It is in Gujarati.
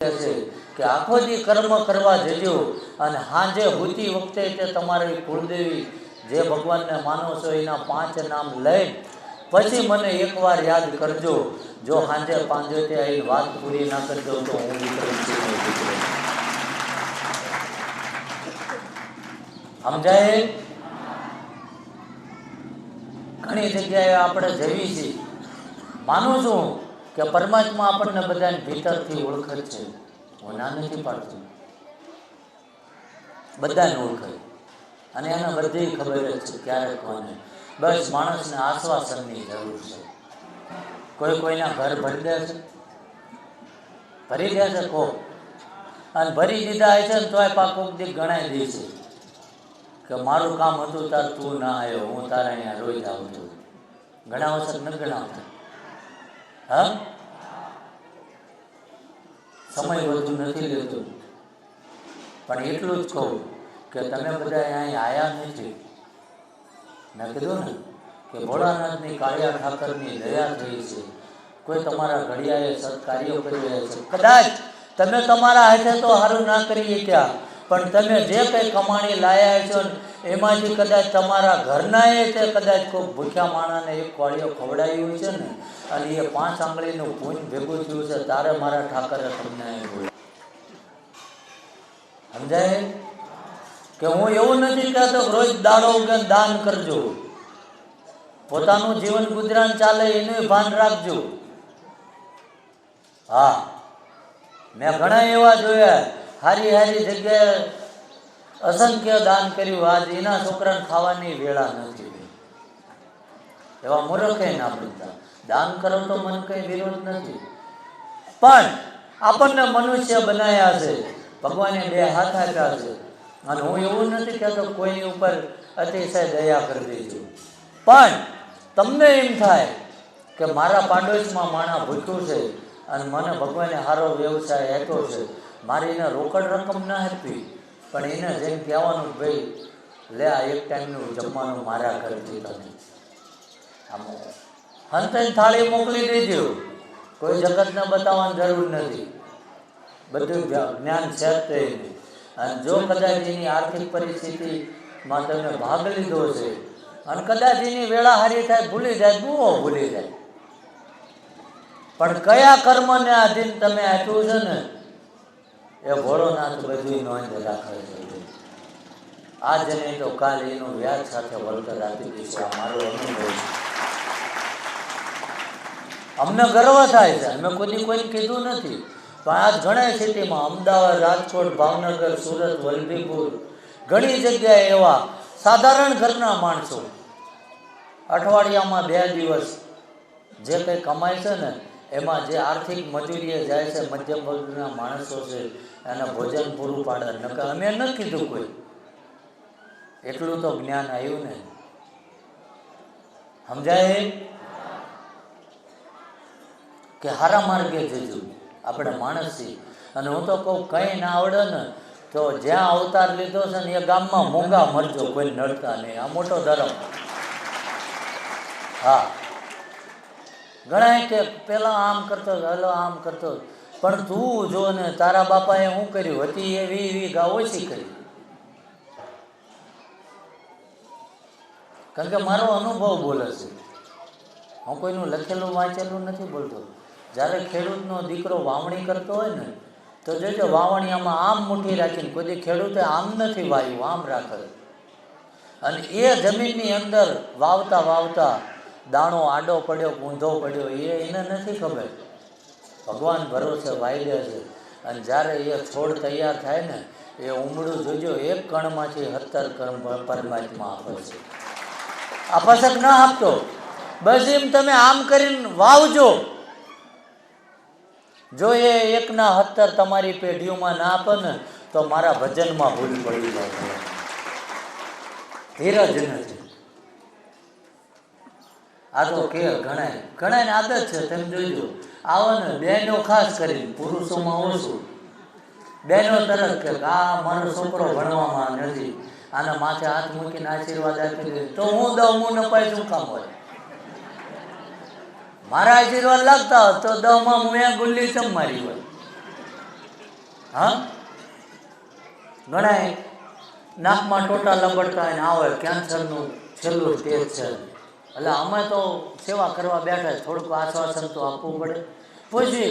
છે કે આખો દી કર્મ કરવા જજો અને હાંજે હોતી વખતે તે તમારી કુળદેવી જે ભગવાનને માનો છો, એના પાંચ નામ લઈ પછી મને એકવાર યાદ કરજો. જો હાંજે પાંજો તે આવી વાત પૂરી ના કરજો તો હું સમજાય? ઘણી જગ્યાએ આપણે જઈએ છીએ. માનું છું કે પરમાત્મા આપણને બધાને ભીતરથી ઓળખે છે. હું ના નથી પાડતો. બધાને ઓળખે. અને એને બધી ખબર જ છે ક્યારે કોને બસ માણસને આશ્વાસનની જરૂર છે. કોઈ કોઈના ઘર ભરી દે છે. ભરી દે છે કો અને ભરી દીધા છે ને તોય પાક કોક દી ગણાય દે છે કે મારું કામ હતું તાર તું ના આવ્યો હું તારા અહીંયા રોઈ જાઉં છું. ઘણા વખત ન ગણાવતા હા? સમય વધુ નથી લેતો. પણ એટલું જ કહું કે તમે બધા અહીં આયા નથી મેં કીધું ને કે ભોળાનાથની કાળિયા ઠાકરની દયા થઈ છે. કોઈ તમારા ઘડિયાએ સત્કાર્યો કરી રહ્યા છે કદાચ તમે તમારા હાથે તો સારું ના કરી શક્યા પણ તમે જે કંઈ કમાણી લાયા છો એમાંથી કદાચ તમારા ઘરનાએ તે કદાચ કોઈ ભૂખ્યા માણાને એક કોળીઓ ખવડાવ્યું છે ને અને એ પાંચ આંગળીનું પૂંજ ભેગું થયું છે તારે મારા ઠાકરે તમને સમજાય? કે હું એવું નથી કહેતો રોજ દાડો કે દાન કરજો. પોતાનું જીવન ગુજરાન ચાલે એનું ભાન રાખજો. હા. મેં ઘણા એવા જોયા. હારી હારી જગ્યાએ અસંખ્ય દાન કર્યું. આજ એના છોકરાને ખાવાની વેળા નથી એવા મૂર્ખે ના બનતા. દાન કરો તો મન કઈ વિરોધ નથી. પણ આપણને મનુષ્ય બનાવ્યા છે. ભગવાને બે હાથ આપ્યા છે. અને હું એવું નથી કહેતો કોઈની ઉપર અતિશય દયા કરી છું પણ તમને એમ થાય કે મારા પાડોશમાં માણા ભૂખ્યું છે અને મને ભગવાને સારો વ્યવસાય આપ્યો છે. મારે એને રોકડ રકમ ના આપવી પણ એને જેમ કહેવાનું ભાઈ, લે આ એક ટાઈમનું જમવાનું મારા ઘરથી તમે. આમ હંતની થાળી મોકલી દેજો. કોઈ જગતને બતાવવાની જરૂર નથી. બધું જ્ઞાન છે જ. અને જો કદાચ એની આર્થિક પરિસ્થિતિમાં તમે ભાગ લીધો છે, અને કદાચ એની વેળા હારી થાય, ભૂલી જાય, બહુ ભૂલી જાય. પણ કયા કર્મને આધીન તમે આપ્યું છે ને, એ ભોળોનાથ બધી નોંધ રાખે છે આજે તો કાલ એનું વ્યાજ સાથે વળતર આપી દઈશું મારો અનુભવ છે. અમને ગર્વ થાય છે. અમે કોઈ કોઈ કીધું નથી. પણ આજ ઘણા સિટીમાં અમદાવાદ, રાજકોટ, ભાવનગર, સુરત, વલભીપુર ઘણી જગ્યાએ એવા સાધારણ ઘરના માણસો અઠવાડિયામાં બે દિવસ જે કંઈ કમાય છે ને, એમાં જે આર્થિક મજૂરીએ જાય છે, મધ્યમ વર્ગના માણસો છે, એને ભોજન પૂરું પાડે. નકર અમે ન કીધું કોઈ. એટલું તો જ્ઞાન આવ્યું ને. સમજાય? કે હારા માર્ગે જજો. આપણે માણસ. અને હું તો કહું, કંઈ ના આવડે ને, તો જ્યાં અવતાર લીધો છે ને એ ગામમાં મોંઘા મરજો, કોઈ નડતા નહીં. આ મોટો ધર્મ. હા. ઘણા કે પેલા આમ કરતો, હલો આમ કરતો. પણ તું જો ને, તારા બાપાએ શું કર્યું? હતી એવી એવી ગા ઓછી કરી. કારણ કે મારો અનુભવ બોલે છે. હું કોઈનું લખેલું, વાંચેલું નથી બોલતો. જ્યારે ખેડૂતનો દીકરો વાવણી કરતો હોય ને, તો જોજો વાવણીયામાં આમ મુઠ્ઠી રાખીને કોઈ ખેડૂતે આમ નથી વાવ્યું આમ રાખે. અને એ જમીનની અંદર વાવતા વાવતા દાણો આડો પડ્યો ઊંધો પડ્યો, એ એને નથી ખબર. ભગવાન ભરોસે વાઈ દે છે. અને જ્યારે એ છોડ તૈયાર થાય ને, એ ઉમળું જોજો, એક કણમાંથી સત્તર કણ પરમાત્મા આપે છે. આપે ન આપતો. બસ એમ તમે આમ કરીને વાવજો. જો એ એકના હત્તર તમારી પેઢીઓમાં ના આપે ને તો મારા ભજનમાં ભૂલ પડી જાય ધીરજ નથી. આ તો કે ઘણાય. ઘણાય આદત છે, તમે જોઈજો આવો ને બહેનો ખાસ કરીને પુરુષોમાં ઓછું. બહેનો તરત કે આ મારો છોકરો ભણવામાં નથી. આના માથે હાથ મૂકીને આશીર્વાદ આપી દે તો હું દઉં, હું નપાય, શું કામ હોય? મારા આશીર્વાદ લાગતા તો દહમાં મુયા ગુલ્લી ચમ મારી હોય. હા? ઘણા નાકમાં ટોટા લંબડતા હોય ને આવે કેન્સરનું છેલ્લું સ્ટેજ છે. એટલે અમે તો સેવા કરવા બેઠા. થોડુંક આશ્વાસન તો આપવું પડે. પછી